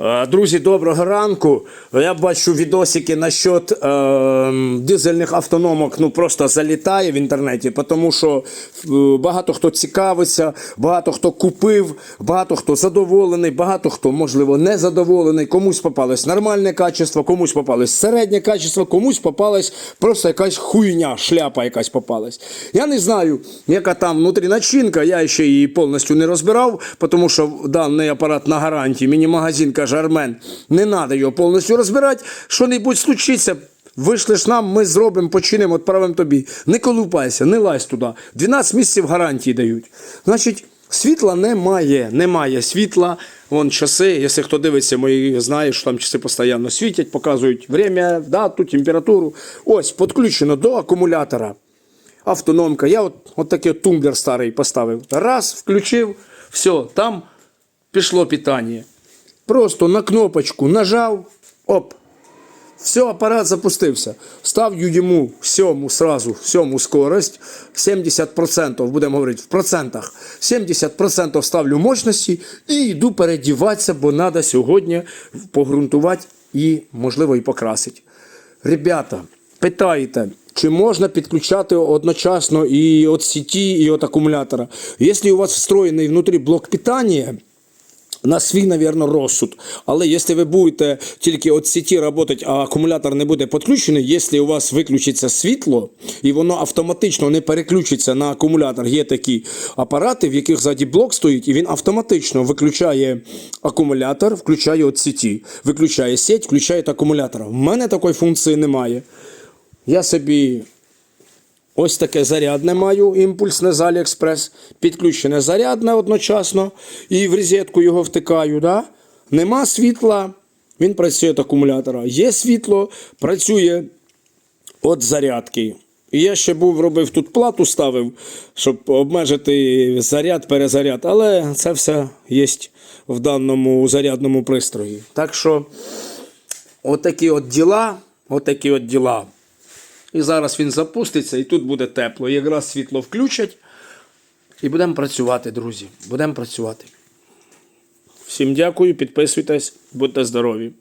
Е, Друзі, доброго ранку. Я бачу відосики насчет е, дизельних автономок. Ну просто залітає в інтернеті, тому що е, багато хто цікавиться, багато хто купив, багато хто задоволений, багато хто, можливо, не задоволений. Комусь попалось нормальне качество, комусь попалось середнє качество, комусь попалась просто якась хуйня, шляпа якась попалась. Я не знаю, яка там внутрі начинка, я ще її повністю не розбирав, тому що даний апарат на гарантії. Мені магазин каже, Армен, не треба його повністю розбирати. Що-небудь случиться, вийшлеш нам, ми зробимо, починимо, відправимо тобі. Не колупайся, не лазь туди. 12 місяців гарантії дають. Значить, світла немає, немає світла. Вон часи, якщо хто дивиться, мої знає, що там часи постійно світять, показують время, дату, температуру. Ось, підключено до акумулятора. Автономка. Я от, от такий тумблер старий поставив. Раз, включив, все, там пішло питання. Просто на кнопочку нажав, оп. Все, апарат запустився. Ставлю йому сьому сразу, сьому скорость, 70%, будемо говорити, в процентах. 70% ставлю мощності і йду передіватися, бо треба сьогодні погрунтувати і, можливо, і покрасити. Ребята, питаєте, чи можна підключати одночасно і від сіті, і від акумулятора? Якщо у вас встроєний внутрі блок питання, на свій, навірно, розсуд. Але якщо ви будете тільки від сіті працювати, а акумулятор не буде підключений, якщо у вас виключиться світло, і воно автоматично не переключиться на акумулятор, є такі апарати, в яких ззаді блок стоїть, і він автоматично виключає акумулятор, включає від сіті, виключає сеть, включає акумулятор. В мене такої функції немає. Я собі Ось таке зарядне маю, імпульсне з Аліекспрес, підключене зарядне одночасно і в розетку його втикаю. Да? Нема світла, він працює від акумулятора. Є світло, працює від зарядки. І я ще був робив тут плату ставив, щоб обмежити заряд, перезаряд, але це все є в даному зарядному пристрої. Так що, отакі от діла, отакі от діла. І зараз він запуститься, і тут буде тепло. Якраз світло включать. І будемо працювати, друзі. Будемо працювати. Всім дякую, підписуйтесь, будьте здорові.